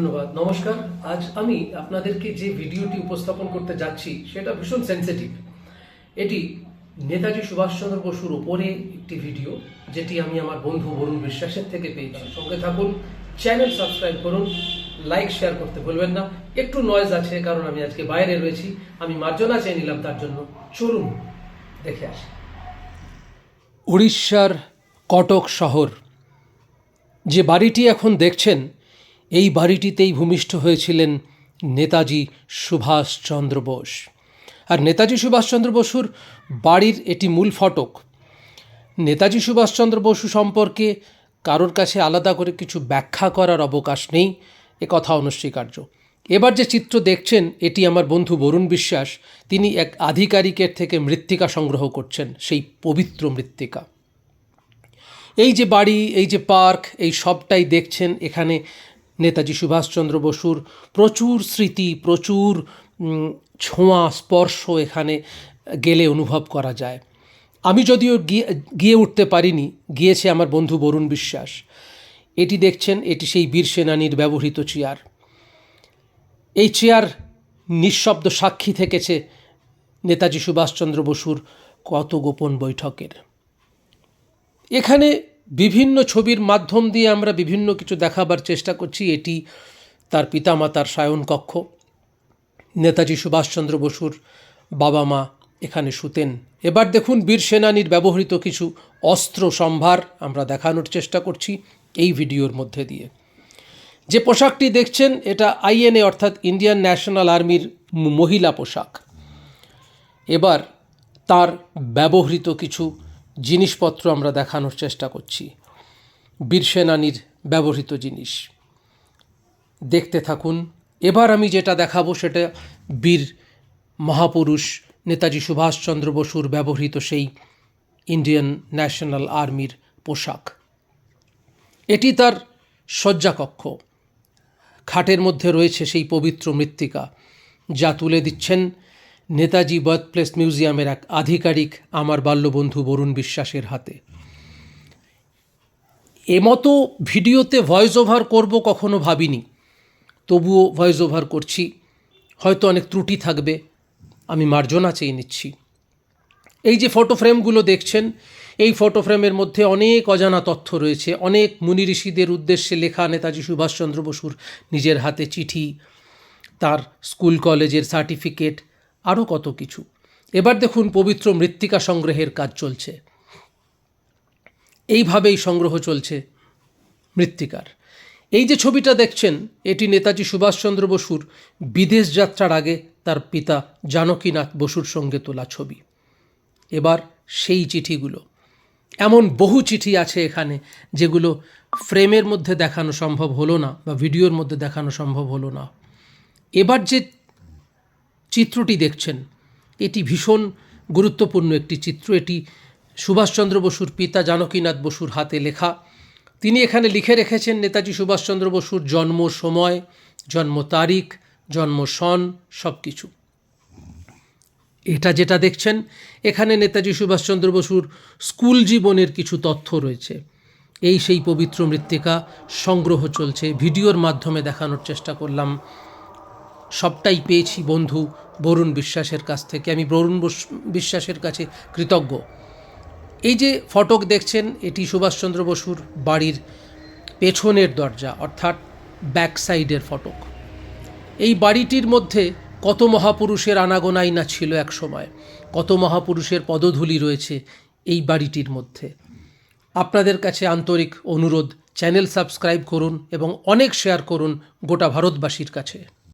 ধন্যবাদ। নমস্কার। আজ আমি আপনাদেরকে যে ভিডিওটি উপস্থাপন করতে যাচ্ছি, সেটা ভীষণ সেন্সিটিভ এটি নেতাজি সুভাষচন্দ্র বসুর ওপরে একটি ভিডিও, যেটি আমি আমার বন্ধু বরুণ বিশ্বাসের থেকে পেয়েছি। সঙ্গে থাকুন চ্যানেল সাবস্ক্রাইব করুন লাইক শেয়ার করতে ভুলবেন না। একটু নয়েজ আছে, কারণ আমি আজকে বাইরে রয়েছি। আমি মার্জনা চেয়ে নিলাম, তার জন্য চলুন দেখে আসি। উড়িষ্যার কটক শহর। যে বাড়িটি এখন দেখছেন এই বাড়িটিতেই ভূমিষ্ঠ হয়েছিলেন নেতাজি সুভাষচন্দ্র বোস। আর নেতাজি সুভাষচন্দ্র বসুর বাড়ির এটি মূল ফটক। নেতাজি সুভাষচন্দ্র বসু সম্পর্কে কারোর কাছে আলাদা করে কিছু ব্যাখ্যা করার অবকাশ নেই, এ কথা অনস্বীকার্য। এবার যে চিত্র দেখছেন, এটি আমার বন্ধু বরুণ বিশ্বাস। তিনি এক আধিকারিকের থেকে মৃত্তিকা সংগ্রহ করছেন, সেই পবিত্র মৃত্তিকা। এই যে বাড়ি, এই যে পার্ক, এই সবটাই দেখছেন এখানে নেতাজি সুভাষচন্দ্র বসুর প্রচুর স্মৃতি, প্রচুর ছোঁয়া, স্পর্শ এখানে গেলে অনুভব করা যায়। আমি যদিও গিয়ে গিয়ে উঠতে পারিনি, গিয়েছে আমার বন্ধু বরুণ বিশ্বাস। এটি দেখছেন, এটি সেই বীর সেনানীর ব্যবহৃত চেয়ার। এই চেয়ার নিঃশব্দ সাক্ষী থেকেছে নেতাজি সুভাষচন্দ্র বসুর কত গোপন বৈঠকের। এখানে বিভিন্ন ছবির মাধ্যম দিয়ে আমরা বিভিন্ন কিছু দেখাবার চেষ্টা করছি। এটি তার পিতামাতার সায়ন কক্ষ। নেতাজি সুভাষচন্দ্র বসুর বাবা মা এখানে শুতেন। এবার দেখুন, বীর সেনানীর ব্যবহৃত কিছু অস্ত্র সম্ভার আমরা দেখানোর চেষ্টা করছি এই ভিডিওর মধ্যে দিয়ে। যে পোশাকটি দেখছেন, এটা আইএনএ অর্থাৎ ইন্ডিয়ান ন্যাশনাল আর্মির মহিলা পোশাক। এবার তার ব্যবহৃত কিছু জিনিসপত্র আমরা দেখানোর চেষ্টা করছি। বীর সেনানীর ব্যবহৃত জিনিস। দেখতে থাকুন। এবার আমি যেটা দেখাবো সেটা বীর মহাপুরুষ নেতাজি সুভাষচন্দ্র বসুর ব্যবহৃত সেই ইন্ডিয়ান ন্যাশনাল আর্মির পোশাক। এটি তার শয্যাকক্ষ। খাটের মধ্যে রয়েছে সেই পবিত্র মৃত্তিকা, যা তুলে দিচ্ছেন নেতাজি বার্থ প্লেস মিউজিয়ামের এক আধিকারিক আমার বাল্যবন্ধু বরুণ বিশ্বাসের হাতে। এমতো ভিডিওতে ভয়েস ওভার করব কখনো ভাবিনি। তবুও ভয়েস ওভার করছি। হয়তো অনেক ত্রুটি থাকবে। আমি মার্জনা চেয়ে নিচ্ছি। এই যে ফটো ফ্রেমগুলো দেখছেন, এই ফটো ফ্রেমের মধ্যে অনেক অজানা তথ্য রয়েছে। অনেক মুনি ঋষিদের উদ্দেশ্যে লেখা নেতাজি সুভাষচন্দ্র বসুর নিজের হাতে চিঠি, তার স্কুল কলেজের সার্টিফিকেট আরও কত কিছু। এবার দেখুন পবিত্র মৃত্তিকা সংগ্রহের কাজ চলছে। এইভাবেই সংগ্রহ চলছে মৃত্তিকার। এই যে ছবিটা দেখছেন, এটি নেতাজি সুভাষচন্দ্র বসুর বিদেশ যাত্রার আগে তার পিতা জানকীনাথ বসুর সঙ্গে তোলা ছবি। এবার সেই চিঠিগুলো। এমন বহু চিঠি আছে এখানে যেগুলো ফ্রেমের মধ্যে দেখানো সম্ভব হলো না বা ভিডিওর মধ্যে দেখানো সম্ভব হলো না। এবার যে চিত্রটি দেখছেন। এটি ভীষণ গুরুত্বপূর্ণ একটি চিত্র। এটি সুভাষচন্দ্র বসুর পিতা জানকীনাথ বসুর হাতে লেখা। তিনি এখানে লিখে রেখেছেন, নেতাজি সুভাষচন্দ্র বসুর জন্ম সময়, জন্ম তারিখ, জন্ম সন সব কিছু এটা যেটা দেখছেন, এখানে নেতাজি সুভাষচন্দ্র বসুর স্কুল জীবনের কিছু তথ্য রয়েছে। এই সেই পবিত্র মৃত্তিকা সংগ্রহ চলছে। ভিডিওর মাধ্যমে দেখানোর চেষ্টা করলাম। সবটাই পেয়েছি, বন্ধু। বরুণ বিশ্বাসের কাছ থেকে। আমি বরুণ বিশ্বাসের কাছে কৃতজ্ঞ। এই যে ফটক দেখছেন, এটি সুভাষচন্দ্র বসুর বাড়ির পেছনের দরজা, অর্থাৎ ব্যাক সাইডের ফটক। এই বাড়িটির মধ্যে কত মহাপুরুষের আনাগোনাই না ছিল এক সময়। কত মহাপুরুষের পদধূলি রয়েছে এই বাড়িটির মধ্যে। আপনাদের কাছে আন্তরিক অনুরোধ। চ্যানেল সাবস্ক্রাইব করুন এবং অনেক শেয়ার করুন গোটা ভারতবাসীর কাছে।